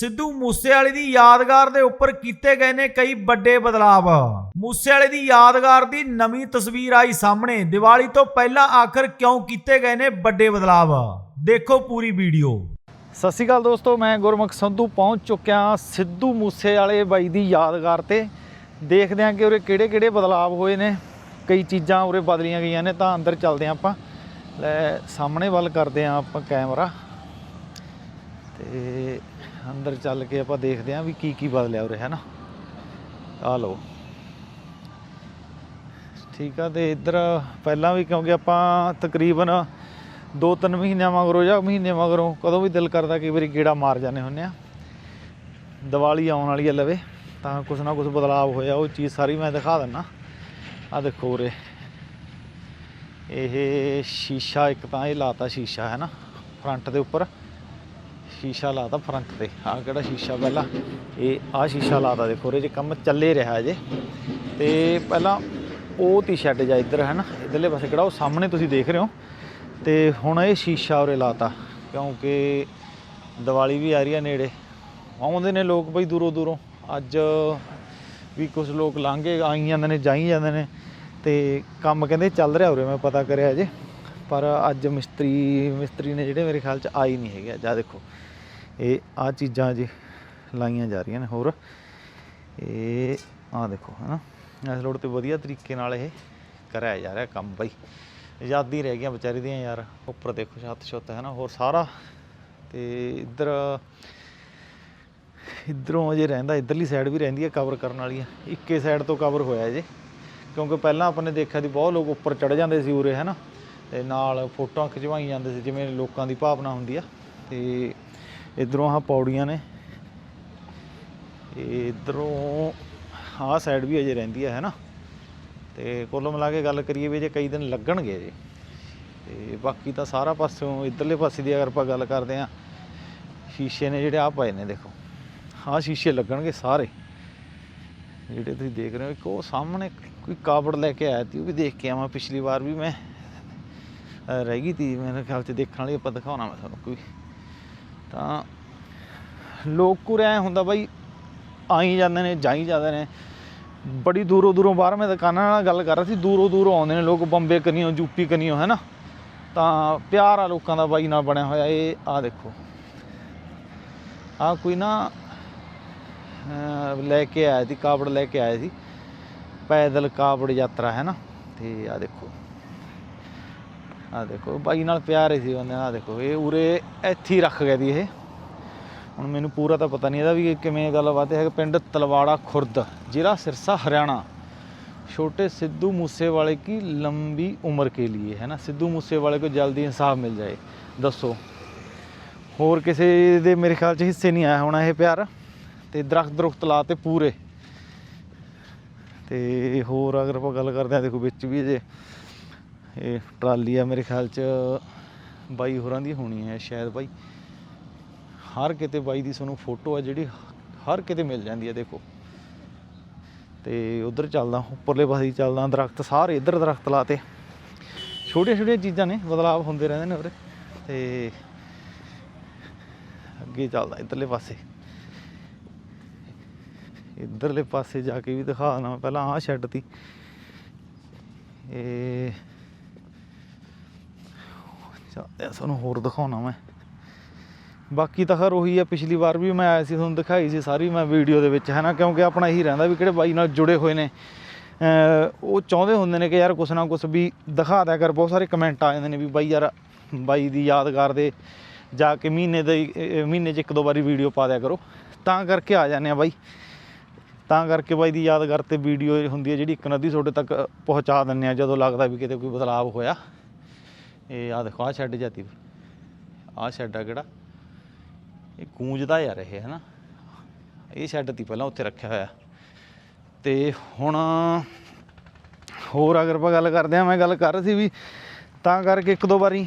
ਸਿੱਧੂ ਮੂਸੇਵਾਲੇ ਦੀ ਯਾਦਗਾਰ ਦੇ ਉੱਪਰ ਕੀਤੇ ਗਏ ਨੇ ਕਈ ਵੱਡੇ ਬਦਲਾਵ। ਮੂਸੇਵਾਲੇ ਦੀ ਯਾਦਗਾਰ ਦੀ ਨਵੀਂ ਤਸਵੀਰ ਆਈ ਸਾਹਮਣੇ। ਦੀਵਾਲੀ ਤੋਂ ਪਹਿਲਾਂ ਆਖਰ ਕਿਉਂ ਕੀਤੇ ਗਏ ਨੇ ਵੱਡੇ ਬਦਲਾਵ? ਦੇਖੋ ਪੂਰੀ ਵੀਡੀਓ। ਸਤਿ ਸ਼੍ਰੀ ਅਕਾਲ ਦੋਸਤੋ, ਮੈਂ ਗੁਰਮੁਖ ਸੰਧੂ ਪਹੁੰਚ ਚੁੱਕਿਆ ਸਿੱਧੂ ਮੂਸੇਵਾਲੇ ਬਾਈ ਦੀ ਯਾਦਗਾਰ ਤੇ। ਦੇਖਦੇ ਹਾਂ ਕਿ ਉਰੇ ਕਿਹੜੇ ਕਿਹੜੇ ਬਦਲਾਵ ਹੋਏ ਨੇ। ਕਈ ਚੀਜ਼ਾਂ ਉਰੇ ਬਦਲੀਆਂ ਗਈਆਂ ਨੇ, ਤਾਂ ਅੰਦਰ ਚੱਲਦੇ ਹਾਂ ਆਪਾਂ। ਲੈ, ਸਾਹਮਣੇ ਵੱਲ ਕਰਦੇ ਹਾਂ ਆਪਾਂ ਕੈਮਰਾ। ਤੇ ਅੰਦਰ ਚੱਲ ਕੇ ਆਪਾਂ ਦੇਖਦੇ ਹਾਂ ਵੀ ਕੀ ਕੀ ਬਦਲਿਆ ਉਰੇ ਹੈ ਨਾ ਆ ਲਓ। ਠੀਕ ਆ, ਤੇ ਇੱਧਰ ਪਹਿਲਾਂ ਵੀ ਕਿਉਂਕਿ ਆਪਾਂ ਤਕਰੀਬਨ ਦੋ ਤਿੰਨ ਮਹੀਨਿਆਂ ਮਗਰੋਂ ਜਾਂ ਮਹੀਨੇ ਮਗਰੋਂ ਕਦੋਂ ਵੀ ਦਿਲ ਕਰਦਾ ਕਈ ਵਾਰੀ ਗੇੜਾ ਮਾਰ ਜਾਂਦੇ ਹੁੰਨੇ ਆ ਦੀਵਾਲੀ ਆਉਣ ਵਾਲੀ ਹੈ ਲਵੇ, ਤਾਂ ਕੁਛ ਨਾ ਕੁਛ ਬਦਲਾਵ ਹੋਇਆ, ਉਹ ਚੀਜ਼ ਸਾਰੀ ਮੈਂ ਦਿਖਾ ਦਿੰਨਾ। ਆ ਦੇਖੋ ਉਰੇ। ਇਹ ਸ਼ੀਸ਼ਾ ਇੱਕ ਤਾਂ ਇਹ ਲਾਤਾ ਸ਼ੀਸ਼ਾ ਹੈ ਨਾ ਫਰੰਟ ਦੇ ਉੱਪਰ। ਸ਼ੀਸ਼ਾ ਲਾਤਾ ਫਰੰਟ ਤੇ। ਆ ਕਿਹੜਾ ਸ਼ੀਸ਼ਾ ਪਹਿਲਾਂ? ਇਹ ਆ ਸ਼ੀਸ਼ਾ ਲਾਤਾ ਦੇਖੋ ਉਹਦੇ 'ਚ ਕੰਮ ਚੱਲੇ ਰਿਹਾ ਅਜੇ। ਤੇ ਪਹਿਲਾਂ ਉਹ ਤੀ ਸ਼ੈੱਡ ਜਾ ਇੱਧਰ ਹੈ ਨਾ, ਇਧਰਲੇ ਪਾਸੇ ਕਿਹੜਾ, ਉਹ ਸਾਹਮਣੇ ਤੁਸੀਂ ਦੇਖ ਰਹੇ ਹੋ। ਤੇ ਹੁਣ ਇਹ ਸ਼ੀਸ਼ਾ ਉਰੇ ਲਾਤਾ, ਕਿਉਂਕਿ ਦੀਵਾਲੀ ਵੀ ਆ ਰਹੀ ਆ ਨੇੜੇ। ਆਉਂਦੇ ਨੇ ਲੋਕ ਬਈ ਦੂਰੋਂ ਦੂਰੋਂ। ਅੱਜ ਵੀ ਕੁਝ ਲੋਕ ਲਾਂਘੇ ਆਈ ਜਾਂਦੇ ਨੇ, ਜਾਈ ਜਾਂਦੇ ਨੇ। ਤੇ ਕੰਮ ਕਹਿੰਦੇ ਚੱਲ ਰਿਹਾ ਉਰੇ, ਮੈਂ ਪਤਾ ਕਰਿਆ ਜੇ ਪਰ ਅੱਜ ਮਿਸਤਰੀ ਮਿਸਤਰੀ ਨੇ ਜਿਹੜੇ ਮੇਰੇ ਖਿਆਲ ਚ ਆਈ ਨਹੀਂ ਹੈਗੇ ਅੱਜ। ਆਹ ਦੇਖੋ, ਇਹ ਆ ਚੀਜ਼ਾਂ ਜੀ ਲਾਈਆਂ ਜਾ ਰਹੀਆਂ ਨੇ ਹੋਰ। ਇਹ ਆ ਦੇਖੋ, ਹਨਾ? ਇਸ ਲੋੜ ਤੇ ਵਧੀਆ ਤਰੀਕੇ ਨਾਲ ਇਹ ਕਰਿਆ ਜਾ ਰਿਹਾ ਕੰਮ ਬਈ। ਆਜ਼ਾਦੀ ਰਹਿ ਗਈਆਂ ਵਿਚਾਰੀ ਦੀਆਂ ਯਾਰ, ਉੱਪਰ ਦੇਖੋ ਛੱਤ ਛੁੱਤ ਹੈ ਨਾ ਹੋਰ ਸਾਰਾ ਤੇ ਇੱਧਰ, ਇੱਧਰੋਂ ਅਜੇ ਰਹਿੰਦਾ, ਇੱਧਰਲੀ ਸਾਈਡ ਵੀ ਰਹਿੰਦੀ ਹੈ ਕਵਰ ਕਰਨ ਵਾਲੀ ਆ। ਇੱਕੇ ਸਾਈਡ ਤੋਂ ਕਵਰ ਹੋਇਆ ਜੇ। ਕਿਉਂਕਿ ਪਹਿਲਾਂ ਆਪਾਂ ਨੇ ਦੇਖਿਆ ਸੀ, ਬਹੁਤ ਲੋਕ ਉੱਪਰ ਚੜ ਜਾਂਦੇ ਸੀ ਉਰੇ ਹੈ ਨਾ ਤੇ ਨਾਲ ਫੋਟੋਆਂ ਖਿਚਵਾਈ ਜਾਂਦੇ ਸੀ, ਜਿਵੇਂ ਲੋਕਾਂ ਦੀ ਭਾਵਨਾ ਹੁੰਦੀ ਆ। ਤੇ ਇੱਧਰੋਂ ਆਹ ਪੌੜੀਆਂ ਨੇ। ਇਹ ਇੱਧਰੋਂ ਆਹ ਸਾਈਡ ਵੀ ਅਜੇ ਰਹਿੰਦੀ ਆ ਹੈ ਨਾ ਤੇ ਕੁੱਲ ਮਿਲਾ ਕੇ ਗੱਲ ਕਰੀਏ ਵੀ ਜੇ ਕਈ ਦਿਨ ਲੱਗਣਗੇ ਜੀ ਤੇ ਬਾਕੀ ਤਾਂ ਸਾਰਾ ਪਾਸਿਓਂ ਇਧਰਲੇ ਪਾਸੇ ਦੀ ਅਗਰ ਆਪਾਂ ਗੱਲ ਕਰਦੇ ਆ ਸ਼ੀਸ਼ੇ ਨੇ ਜਿਹੜੇ ਆ ਪਏ ਨੇ ਦੇਖੋ। ਆਹ ਸ਼ੀਸ਼ੇ ਲੱਗਣਗੇ ਸਾਰੇ। ਜਿਹੜੇ ਤੁਸੀਂ ਦੇਖ ਰਹੇ ਹੋ, ਇੱਕ ਉਹ ਸਾਹਮਣੇ ਕੋਈ ਕਾਵੜ ਲੈ ਕੇ ਆਇਆ ਸੀ, ਉਹ ਵੀ ਦੇਖ ਕੇ ਆਵਾਂ, ਪਿਛਲੀ ਵਾਰ ਵੀ ਮੈਂ। ਰਹਿ ਗਈ ਤੀ। ਮੇਰੇ ਖਿਆਲ ਚ ਦੇਖਣ ਵਾਲੀ ਆਪਾਂ ਦਿਖਾਉਣਾ ਮੈਂ ਤੁਹਾਨੂੰ ਕੋਈ। ਤਾਂ ਲੋਕ ਕੁਰੇ ਐ ਹੁੰਦਾ ਬਾਈ, ਆਈ ਜਾਂਦੇ ਨੇ, ਜਾਈ ਜਾਂਦੇ ਨੇ। ਬੜੀ ਦੂਰੋਂ ਦੂਰੋਂ ਬਾਹਰ ਮੈਂ ਦੁਕਾਨਾਂ ਨਾਲ ਗੱਲ ਕਰ ਰਿਹਾ ਸੀ, ਦੂਰੋਂ ਦੂਰੋਂ ਆਉਂਦੇ ਨੇ ਲੋਕ, ਬੰਬੇ ਕਨੀਓ, ਯੂਪੀ ਕਨੀਓ, ਹੈ ਨਾ? ਤਾਂ ਪਿਆਰ ਆ ਲੋਕਾਂ ਦਾ ਬਾਈ ਨਾਲ ਬਣਿਆ ਹੋਇਆ, ਇਹ ਆ ਦੇਖੋ। ਆ ਕੋਈ ਨਾ ਲੈ ਕੇ ਆਇਆ ਸੀ, ਕਾਬੜ ਲੈ ਕੇ ਆਇਆ ਸੀ। ਪੈਦਲ ਕਾਬੜ ਯਾਤਰਾ, ਹੈ ਨਾ? ਤੇ ਆ ਦੇਖੋ। ਆ ਦੇਖੋ ਬਾਈ ਨਾਲ ਪਿਆਰ ਹੀ ਸੀ ਬੰਦੇ ਆ ਦੇਖੋ ਇਹ ਉਰੇ ਇੱਥੇ ਹੀ ਰੱਖ ਗਏ ਦੀ ਇਹ ਹੁਣ ਮੈਨੂੰ ਪੂਰਾ ਤਾਂ ਪਤਾ ਨਹੀਂ ਇਹਦਾ ਵੀ ਇਹ ਕਿਵੇਂ ਗੱਲਬਾਤ ਹੈ ਪਿੰਡ ਤਲਵਾੜਾ ਖੁਰਦ ਜ਼ਿਲ੍ਹਾ ਸਿਰਸਾ ਹਰਿਆਣਾ छोटे सिद्धू मूसे वाले की लंबी उम्र के लिए है ना सिद्धू मूसे वाले को जल्दी इंसाफ मिल जाए ਦੱਸੋ ਹੋਰ ਕਿਸੇ ਦੇ ਮੇਰੇ ਖਿਆਲ 'ਚ ਹਿੱਸੇ ਨਹੀਂ ਆਇਆ ਹੋਣਾ ਇਹ ਪਿਆਰ ਤੇ ਦਰਖਤ ਦਰਖਤ ਲਾਤੇ ਪੂਰੇ ਤੇ ਹੋਰ ਅਗਰ ਆਪਾਂ ਗੱਲ ਕਰਦੇ ਆ ਦੇਖੋ ਵਿੱਚ ਵੀ ਜੇ ਇਹ ਟਰਾਲੀ ਆ ਮੇਰੇ ਖਿਆਲ 'ਚ ਬਾਈ ਹੋਰਾਂ ਦੀ ਹੋਣੀ ਹੈ ਸ਼ਾਇਦ ਬਾਈ। ਹਰ ਕਿਤੇ ਬਾਈ ਦੀ ਤੁਹਾਨੂੰ ਫੋਟੋ ਆ ਜਿਹੜੀ ਹਰ ਕਿਤੇ ਮਿਲ ਜਾਂਦੀ ਹੈ ਦੇਖੋ। ਤੇ ਉਧਰ ਚੱਲਦਾ, ਉੱਪਰਲੇ ਪਾਸੇ ਚੱਲਦਾ, ਦਰਖਤ ਸਾਰੇ ਇੱਧਰ ਦਰਖਤ ਲਾਤੇ। ਛੋਟੀਆਂ ਛੋਟੀਆਂ ਚੀਜ਼ਾਂ ਨੇ, ਬਦਲਾਵ ਹੁੰਦੇ ਰਹਿੰਦੇ ਨੇ ਉਰੇ। ਤੇ ਅੱਗੇ ਚੱਲਦਾ ਇੱਧਰਲੇ ਪਾਸੇ। ਇੱਧਰਲੇ ਪਾਸੇ ਜਾ ਕੇ ਵੀ ਦਿਖਾ ਦਣਾ ਪਹਿਲਾਂ ਆਹ ਸ਼ੈੱਡ ਤੀ ਇਹ ਚੱਲਦੇ ਆ, ਤੁਹਾਨੂੰ ਹੋਰ ਦਿਖਾਉਣਾ ਮੈਂ। ਬਾਕੀ ਤਾਂ ਖਰ ਉਹੀ ਆ, ਪਿਛਲੀ ਵਾਰ ਵੀ ਮੈਂ ਆਇਆ ਸੀ, ਤੁਹਾਨੂੰ ਦਿਖਾਈ ਸੀ ਸਾਰੀ ਮੈਂ ਵੀਡੀਓ ਦੇ ਵਿੱਚ, ਹੈ ਨਾ? ਕਿਉਂਕਿ ਆਪਣਾ ਇਹੀ ਰਹਿੰਦਾ ਵੀ ਕਿਹੜੇ ਬਾਈ ਨਾਲ ਜੁੜੇ ਹੋਏ ਨੇ। ਉਹ ਚਾਹੁੰਦੇ ਹੁੰਦੇ ਨੇ ਕਿ ਯਾਰ ਕੁਛ ਨਾ ਕੁਛ ਵੀ ਦਿਖਾ ਦਿਆ ਕਰ, ਬਹੁਤ ਸਾਰੇ ਕਮੈਂਟ ਆ ਜਾਂਦੇ ਨੇ ਵੀ ਬਾਈ ਯਾਰ, ਬਾਈ ਦੀ ਯਾਦਗਾਰ ਦੇ ਜਾ ਕੇ ਮਹੀਨੇ ਦੇ ਮਹੀਨੇ 'ਚ ਇੱਕ ਦੋ ਵਾਰੀ ਵੀਡੀਓ ਪਾ ਦਿਆ ਕਰੋ। ਤਾਂ ਕਰਕੇ ਆ ਜਾਂਦੇ ਆ ਬਾਈ। ਤਾਂ ਕਰਕੇ ਬਾਈ ਦੀ ਯਾਦਗਾਰ ਤੇ ਵੀਡੀਓ ਹੁੰਦੀ ਹੈ ਜਿਹੜੀ ਇੱਕ ਨਦੀ ਤੁਹਾਡੇ ਤੱਕ ਪਹੁੰਚਾ ਦਿੰਦੇ ਆ, ਜਦੋਂ ਲੱਗਦਾ ਵੀ ਕਿਤੇ ਕੋਈ ਬਦਲਾਵ ਹੋਇਆ। ਇਹ ਆ ਦੇਖੋ ਆ ਸ਼ੈੱਡ ਜਾਤੀ ਆ ਸ਼ੈੱਡ ਆ ਕਿਹੜਾ? ਇਹ ਗੂੰਜਦਾ ਯਾਰ ਇਹ, ਹਨਾ? ਇਹ ਸ਼ੈੱਡ ਤੀ ਪਹਿਲਾਂ ਉੱਥੇ ਰੱਖਿਆ ਹੋਇਆ। ਤੇ ਹੁਣ ਹੋਰ ਅਗਰ ਆਪਾਂ ਗੱਲ ਕਰਦੇ ਆ ਮੈਂ ਗੱਲ ਕਰ ਰਹੀ ਸੀ ਵੀ ਤਾਂ ਕਰਕੇ ਇੱਕ ਦੋ ਵਾਰੀ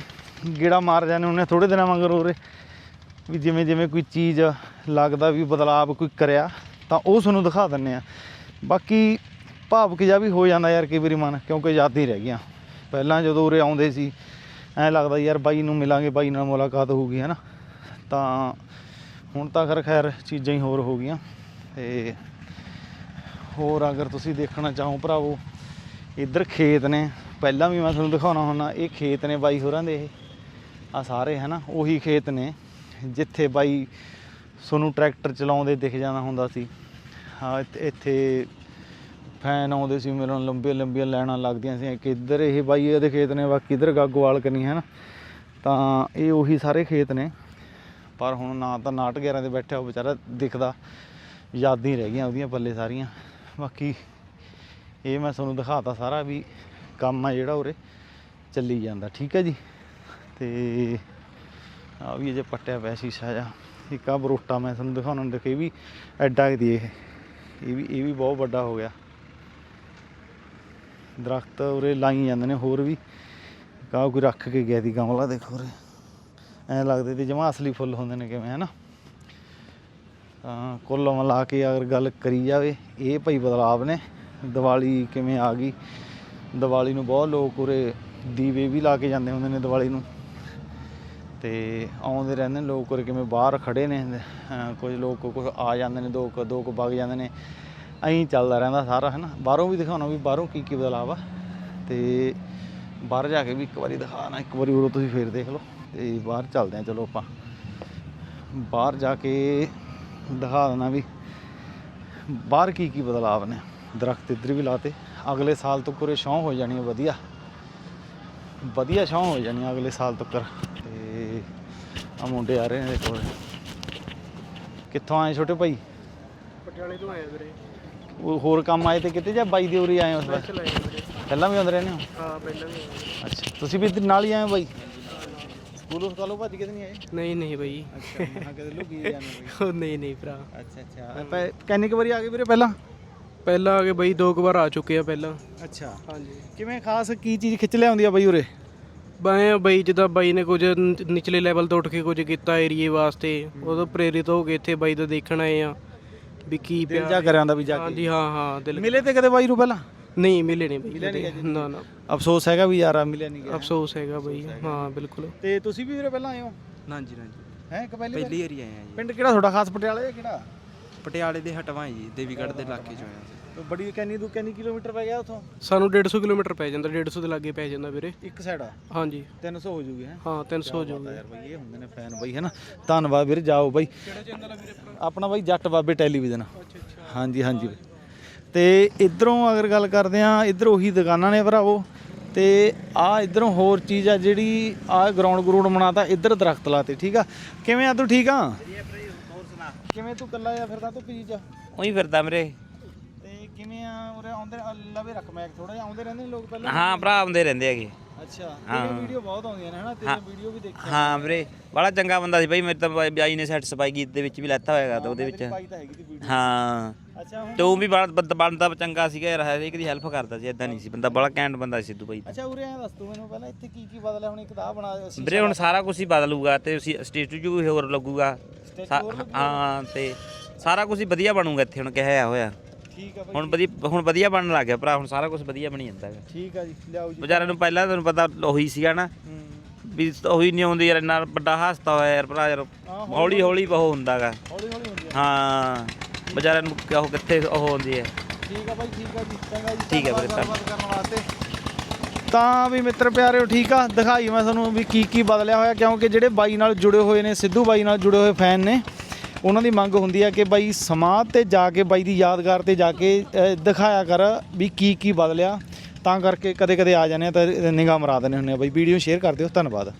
ਗੇੜਾ ਮਾਰ ਜਾਂਦੇ ਉਹਨੇ ਥੋੜੇ ਦਿਨਾਂ ਮਗਰ ਉਰੇ ਵੀ ਜਿਵੇਂ ਜਿਵੇਂ ਕੋਈ ਚੀਜ਼ ਲੱਗਦਾ ਵੀ ਬਦਲਾਵ ਕੋਈ ਕਰਿਆ, ਤਾਂ ਉਹ ਤੁਹਾਨੂੰ ਦਿਖਾ ਦਿੰਨੇ ਆ ਬਾਕੀ ਭਾਵਕ ਜਿਹਾ ਵੀ ਹੋ ਜਾਂਦਾ ਯਾਰ ਕਈ ਵਾਰੀ ਮਨ, ਕਿਉਂਕਿ ਯਾਦਾਂ ਰਹਿ ਗਈਆਂ। ਪਹਿਲਾਂ ਜਦੋਂ ਉਰੇ ਆਉਂਦੇ ਸੀ ਐਂ ਲੱਗਦਾ ਯਾਰ ਬਾਈ ਨੂੰ ਮਿਲਾਂਗੇ, ਬਾਈ ਨਾਲ ਮੁਲਾਕਾਤ ਹੋਊਗੀ ਹੈ ਨਾ ਤਾਂ ਹੁਣ ਤਾਂ ਖਰ ਖੈਰ ਚੀਜ਼ਾਂ ਹੀ ਹੋਰ ਹੋ ਗਈਆਂ। ਤੇ ਹੋਰ ਅਗਰ ਤੁਸੀਂ ਦੇਖਣਾ ਚਾਹੋ ਭਰਾਵੋ, ਇੱਧਰ ਖੇਤ ਨੇ, ਪਹਿਲਾਂ ਵੀ ਮੈਂ ਤੁਹਾਨੂੰ ਦਿਖਾਉਣਾ ਹੁੰਦਾ, ਇਹ ਖੇਤ ਨੇ ਬਾਈ ਹੋਰਾਂ ਦੇ ਇਹ ਆ ਸਾਰੇ ਨਾ ਉਹੀ ਖੇਤ ਨੇ, ਜਿੱਥੇ ਬਾਈ ਤੁਹਾਨੂੰ ਟਰੈਕਟਰ ਚਲਾਉਂਦੇ ਦਿਖ ਜਾਣਾ ਹੁੰਦਾ ਸੀ। ਹਾਂ ਇੱਥੇ ਫੈਨ ਆਉਂਦੇ ਸੀ ਮਿਲਣ ਲੰਬੀਆਂ ਲੰਬੀਆਂ ਲਾਈਨਾਂ ਲੱਗਦੀਆਂ ਸੀ। ਕਿੱਧਰ ਇਹ ਬਾਈ, ਇਹਦੇ ਖੇਤ ਨੇ, ਬਾਕੀ ਇੱਧਰ ਗਾਗੋਵਾਲ ਕਨੀ ਨਾ ਤਾਂ ਇਹ ਉਹੀ ਸਾਰੇ ਖੇਤ ਨੇ। ਪਰ ਹੁਣ ਨਾ ਤਾਂ ਨਾਟ 11 ਤੇ ਬੈਠਿਆ, ਉਹ ਵਿਚਾਰਾ ਦਿਖਦਾ। ਯਾਦਾਂ ਹੀ ਰਹਿ ਗਈਆਂ ਉਹਦੀਆਂ ਪੱਲੇ ਸਾਰੀਆਂ। ਬਾਕੀ ਇਹ ਮੈਂ ਤੁਹਾਨੂੰ ਦਿਖਾਤਾ ਸਾਰਾ ਵੀ ਕੰਮ ਆ ਜਿਹੜਾ ਉਰੇ ਚੱਲੀ ਜਾਂਦਾ, ਠੀਕ ਹੈ ਜੀ? ਤੇ ਆ ਵੀ ਅਜੇ ਪੱਟਿਆ ਪਿਆ ਸ਼ੀਸ਼ਾ ਜਾ ਇੱਕ ਆ ਬਰੋਟਾ ਮੈਂ ਤੁਹਾਨੂੰ ਦਿਖਾਉਣਾ, ਦੇਖੇ ਇਹ ਵੀ ਐਡਾ ਕੁ ਦੀ ਇਹ। ਇਹ ਵੀ ਇਹ ਵੀ ਬਹੁਤ ਵੱਡਾ ਹੋ ਗਿਆ। ਦਰਖਤ ਉਰੇ ਲਾਈ ਜਾਂਦੇ ਨੇ, ਹੋਰ ਵੀ। ਕਾਹ ਕੋਈ ਰੱਖ ਕੇ ਗਿਆ ਦੀ ਗਮਲਾ, ਦੇਖੋ ਉਰੇ। ਐ ਲੱਗਦੇ ਤੇ ਜਮਾ ਅਸਲੀ ਫੁੱਲ ਹੁੰਦੇ ਨੇ ਕਿਵੇਂ, ਹਨਾ? ਤਾਂ ਕੁੱਲ ਮਿਲਾ ਕੇ ਅਗਰ ਗੱਲ ਕਰੀ ਜਾਵੇ, ਇਹ ਭਾਈ ਬਦਲਾਵ ਨੇ। ਦੀਵਾਲੀ ਕਿਵੇਂ ਆ ਗਈ? ਦੀਵਾਲੀ ਨੂੰ ਬਹੁਤ ਲੋਕ ਉਰੇ ਦੀਵੇ ਵੀ ਲਾ ਕੇ ਜਾਂਦੇ ਹੁੰਦੇ ਨੇ ਦੀਵਾਲੀ ਨੂੰ। ਤੇ ਆਉਂਦੇ ਰਹਿੰਦੇ ਨੇ ਲੋਕ ਉਰੇ ਕਿਵੇਂ ਬਾਹਰ ਖੜੇ ਨੇ। ਕੁਝ ਲੋਕ ਕੁਝ ਆ ਜਾਂਦੇ ਨੇ, ਦੋ ਕੁ ਦੋ ਕੁ ਵਗ ਜਾਂਦੇ ਨੇ। ਐਂ ਚੱਲਦਾ ਰਹਿੰਦਾ ਸਾਰਾ, ਹੈ ਨਾ? ਬਾਹਰੋਂ ਵੀ ਦਿਖਾਉਣਾ ਵੀ ਬਾਹਰੋਂ ਕੀ ਕੀ ਬਦਲਾਅ ਆ। ਤੇ ਬਾਹਰ ਜਾ ਕੇ ਵੀ ਇੱਕ ਵਾਰੀ ਦਿਖਾਣਾ, ਇੱਕ ਵਾਰੀ ਉਰੋਂ ਤੁਸੀਂ ਫੇਰ ਦੇਖ ਲਓ। ਤੇ ਬਾਹਰ ਚੱਲਦੇ ਆ ਚਲੋ ਆਪਾਂ। ਬਾਹਰ ਜਾ ਕੇ ਦਿਖਾ ਦੇਣਾ ਵੀ ਬਾਹਰ ਕੀ ਕੀ ਬਦਲਾਅ ਨੇ। ਦਰਖਤ ਇੱਧਰ ਵੀ ਲਾਤੇ। ਅਗਲੇ ਸਾਲ ਤੋਂ ਪੂਰੇ ਛਾਂ ਹੋ ਜਾਣੀ ਵਧੀਆ। ਵਧੀਆ ਛਾਂ ਹੋ ਜਾਣੀ ਅਗਲੇ ਸਾਲ ਤੱਕ। ਤੇ ਆ ਮੁੰਡੇ ਆ ਰਹੇ ਨੇ, ਦੇਖੋ। ਕਿੱਥੋਂ ਆਏ ਛੋਟੇ ਭਾਈ? ਪਟਿਆਲੇ ਤੋਂ ਆਏ ਵੀਰੇ। ਉਹ ਹੋਰ ਕੰਮ ਆਏ ਤੇ ਕਿਤੇ ਜਾਂ ਬਾਈ ਦੇ ਉਰੇ ਆਏ ਹੋ ਇਸ ਵਾਰ? ਵੀਰੇ। ਪਹਿਲਾਂ ਵੀ ਆਉਂਦੇ ਰਹਿੰਦੇ ਹੋ? ਹਾਂ ਪਹਿਲਾਂ ਵੀ ਅੱਛਾ ਤੁਸੀਂ ਵੀ ਇੱਧਰ ਨਾਲ ਹੀ ਆਏ ਹੋ ਬਾਈ? ਸਕੂਲੋਂ ਸਕਾਲੋਂ ਭੱਜ ਕੇ ਤਾਂ ਨਹੀਂ ਆਏ? ਨਹੀਂ ਨਹੀਂ ਬਾਈ। ਅੱਛਾ ਮੈਂ ਕਿਹਾ ਕਦੇ ਲੁਕੀ ਜਾਂਦੇ ਬਾਈ। ਉਹ ਨਹੀਂ ਨਹੀਂ ਭਰਾ। ਅੱਛਾ ਅੱਛਾ। ਕਿੰਨੀ ਕੁ ਵਾਰੀ ਆ ਗਏ ਵੀਰੇ ਪਹਿਲਾਂ? ਪਹਿਲਾਂ ਆ ਕੇ ਬਾਈ ਦੋ ਕੁ ਵਾਰ ਆ ਚੁੱਕੇ ਆ ਪਹਿਲਾਂ। ਅੱਛਾ। ਹਾਂਜੀ। ਕਿਵੇਂ ਖਾਸ ਕੀ ਚੀਜ਼ ਖਿੱਚ ਲਿਆਉਂਦੀ ਆ ਬਾਈ ਉਰੇ? ਬਾਏ ਬਾਈ ਜਿੱਦਾਂ ਬਾਈ ਨੇ ਕੁਝ ਨ- ਨਿਚਲੇ ਲੈਵਲ ਤੋਂ ਉੱਠ ਕੇ ਕੁਝ ਕੀਤਾ ਏਰੀਏ ਵਾਸਤੇ ਉਦੋਂ ਪ੍ਰੇਰਿਤ ਹੋ ਕੇ ਇੱਥੇ ਬਾਈ ਦਾ ਦੇਖਣ ਆਏ ਆ। ਵੀ ਕੀ ਦਿਲ ਜਾ ਕਰਿਆ ਆਂਦਾ ਵੀ ਜਾ ਕੇ। ਹਾਂਜੀ ਹਾਂ ਹਾਂ ਦਿਲ ਮਿਲੇ ਤੇ ਕਦੇ ਬਾਈ ਨੂੰ ਪਹਿਲਾਂ? ਨਹੀਂ ਮਿਲੇ ਨਹੀਂ ਬਾਈ ਕਦੇ। ਨਾ ਨਾ। ਅਫਸੋਸ ਹੈਗਾ ਵੀ ਯਾਰ ਆ ਮਿਲਿਆ ਨਹੀਂ ਗਿਆ। ਅਫਸੋਸ ਹੈਗਾ ਬਾਈ ਹਾਂ ਬਿਲਕੁਲ। ਤੇ ਤੁਸੀਂ ਵੀ ਵੀਰੇ ਪਹਿਲਾਂ ਆਏ ਹੋ? ਹਾਂਜੀ ਹਾਂਜੀ। ਹੈ ਇੱਕ ਪਹਿਲੀ ਵਾਰ? ਪਹਿਲੀ ਵਾਰੀ? ਆਏ ਆ ਜੀ। ਪਿੰਡ ਕਿਹੜਾ ਤੁਹਾਡਾ? ਖਾਸ ਪਟਿਆਲੇ ਜਾਂ ਕਿਹੜਾ? ਪਟਿਆਲੇ ਦੇ ਹਟਵਾਂ ਜੀ ਦੇਵੀਗੜ੍ਹ ਦੇ ਇਲਾਕੇ ਚੋਂ ਆਏ ਤੇ ਬੜੀ ਕੈਨੀ ਤੋਂ ਕੈਨੀ ਕਿਲੋਮੀਟਰ ਪੈ ਗਿਆ ਉਥੋਂ? ਸਾਨੂੰ 150 ਕਿਲੋਮੀਟਰ ਪੈ ਜਾਂਦਾ 150 ਦੇ ਲਾਗੇ ਪੈ ਜਾਂਦਾ ਵੀਰੇ। ਇੱਕ ਸਾਈਡ ਆ? ਹਾਂਜੀ। 300 ਹੋ ਜੂਗੀ ਹੈ? ਹਾਂ 300 ਹੋ ਜਾਊਗਾ ਯਾਰ ਬਾਈ ਇਹ ਹੁੰਦੇ ਨੇ ਫੈਨ ਬਾਈ ਹੈ ਨਾ ਧੰਨਵਾਦ ਵੀਰ ਜਾਓ ਬਾਈ। ਆਪਣਾ ਬਾਈ ਜੱਟ ਬਾਬੇ ਟੈਲੀਵਿਜ਼ਨ ਹਾਂਜੀ ਹਾਂਜੀ ਤੇ ਇਧਰੋਂ ਅਗਰ ਗੱਲ ਕਰਦੇ ਆ ਇਧਰ ਉਹੀ ਦੁਕਾਨਾਂ ਨੇ ਭਰਾਵੋ। ਤੇ ਆ ਇਧਰੋਂ ਹੋਰ ਚੀਜ਼ ਆ ਜਿਹੜੀ ਆ ਗਰਾਊਂਡ ਗਰੂਡ ਬਣਾਤਾ ਇਧਰ ਦਰਖਤ ਲਾਤੇ ਠੀਕ ਆ? ਕਿਵੇਂ ਆ ਤੂੰ ਠੀਕ ਆ? ਕਿਵੇਂ ਤੂੰ ਕੱਲਾ ਆ ਫਿਰਦਾ ਤੂੰ ਪੀਚ ਉਹੀ ਫਿਰਦਾ ਉਰੇ ਆਉਂਦੇ ਲਵੇ ਰੱਖ ਮੈਂ ਥੋੜਾ ਜਿਹਾ ਆਉਂਦੇ ਰਹਿੰਦੇ ਨੇ ਲੋਕ ਪਹਿਲਾਂ ਹਾਂ ਭਰਾ ਆਉਂਦੇ ਰਹਿੰਦੇ ਹੈਗੇ। ਅੱਛਾ ਤੇਰੀ ਵੀਡੀਓ ਬਹੁਤ ਆਉਂਦੀਆਂ ਨੇ ਹਨਾ? ਤੇਰੀ ਵੀਡੀਓ ਵੀ ਦੇਖੀ ਹਾਂ ਵੀਰੇ ਬੜਾ ਚੰਗਾ ਬੰਦਾ ਸੀ ਬਾਈ ਮੇਰੇ ਤਾਂ ਬਾਈ ਨੇ ਸੈਟੀਸਫਾਈ ਗੀਤ ਦੇ ਵਿੱਚ ਵੀ ਲੈਤਾ ਹੋਏਗਾ ਤਾਂ ਉਹਦੇ ਵਿੱਚ। ਤਾਂ ਤੀ ਹਾਂ। ਤੇ ਵੀ ਬੜਾ ਬੰਦਾ ਚੰਗਾ ਸੀਗਾ ਯਾਰ ਹਰੇਕ ਦੀ ਹੈਲਪ ਕਰਦਾ ਸੀ ਇਦਾਂ ਨਹੀਂ ਸੀ। ਬੰਦਾ ਬੜਾ ਕੈਂਟ ਬੰਦਾ ਸੀ ਸਿੱਧੂ ਬਾਈ ਅੱਛਾ ਉਰੇ ਆ ਦੱਸ ਤੂੰ ਮੈਨੂੰ ਪਹਿਲਾਂ ਇੱਥੇ ਕੀ ਕੀ ਬਦਲਿਆ? ਹੁਣ ਇੱਕ ਤਾਂ ਬਣਾ ਅਸੀਂ ਵੀਰੇ ਹੁਣ ਸਾਰਾ ਕੁਝ ਹੀ ਬਦਲੂਗਾ ਤੇ ਸਟੇਟੂ ਹੋਰ ਲੱਗੂਗਾ। ਹਾਂ ਤੇ ਸਾਰਾ ਕੁਝ ਹੀ ਵਧੀਆ ਬਣੂਗਾ ਇੱਥੇ ਹੁਣ ਕਿਹਾ ਹੋਇਆ। ਠੀਕ ਆ ਬਾਈ। ਹੁਣ ਵਧੀਆ ਹੁਣ ਵਧੀਆ ਬਣਨ ਲੱਗ ਗਿਆ ਭਰਾ ਹੁਣ ਸਾਰਾ ਕੁਝ ਵਧੀਆ ਬਣੀ ਜਾਂਦਾ ਹੈਗਾ। ਠੀਕ ਆ ਜੀ ਲਿਆਓ ਜੀ। ਵਿਚਾਰਿਆਂ ਨੂੰ ਪਹਿਲਾਂ ਤੁਹਾਨੂੰ ਪਤਾ ਉਹੀ ਸੀਗਾ ਨਾ ਵੀ ਉਹੀ ਨਹੀਂ ਆਉਂਦੀ ਯਾਰ ਇੰਨਾ ਵੱਡਾ ਹਾਸਤਾ ਹੋਇਆ ਯਾਰ ਭਰਾ ਯਾਰ ਹੌਲੀ ਹੌਲੀ ਉਹ ਹੁੰਦਾਗਾ ਹੌਲੀ ਹੌਲੀ ਹੁੰਦੀ ਆ। ਹਾਂ ਵਿਚਾਰਿਆਂ ਨੂੰ ਉਹ ਕਿੱਥੇ ਉਹ ਹੁੰਦੀ ਹੈ। ਠੀਕ ਆ ਬਾਈ ਠੀਕ ਆ ਜੀ ਚੰਗਾ ਜੀ ਠੀਕ ਆ ਵੀਰੇ, ਧੰਨਵਾਦ ਗੱਲਬਾਤ ਕਰਨ ਵਾਸਤੇ। ਤਾਂ ਵੀ ਮਿੱਤਰ ਪਿਆਰਿਓ ਠੀਕ ਆ ਦਿਖਾਈ ਮੈਂ ਤੁਹਾਨੂੰ ਵੀ ਕੀ ਕੀ ਬਦਲਿਆ ਹੋਇਆ ਕਿਉਂਕਿ ਜਿਹੜੇ ਬਾਈ ਨਾਲ ਜੁੜੇ ਹੋਏ ਨੇ ਸਿੱਧੂ ਬਾਈ ਨਾਲ ਜੁੜੇ ਹੋਏ ਫੈਨ ਨੇ ਉਹਨਾਂ ਦੀ ਮੰਗ ਹੁੰਦੀ ਹੈ ਕਿ ਬਾਈ ਸਮਾਧ ਤੇ ਜਾ ਕੇ ਬਾਈ ਦੀ ਯਾਦਗਾਰ ਤੇ ਜਾ ਕੇ ਦਿਖਾਇਆ ਕਰ ਵੀ ਕੀ ਕੀ ਬਦਲਿਆ। ਤਾਂ ਕਰਕੇ ਕਦੇ ਕਦੇ ਆ ਜਾਂਦੇ ਆ ਤਾਂ ਨਿਗਾਹ ਮਰਾ ਦਿੰਦੇ ਹੁੰਦੇ ਆ ਬਾਈ। ਵੀਡੀਓ ਸ਼ੇਅਰ ਕਰ ਦਿਓ। ਧੰਨਵਾਦ।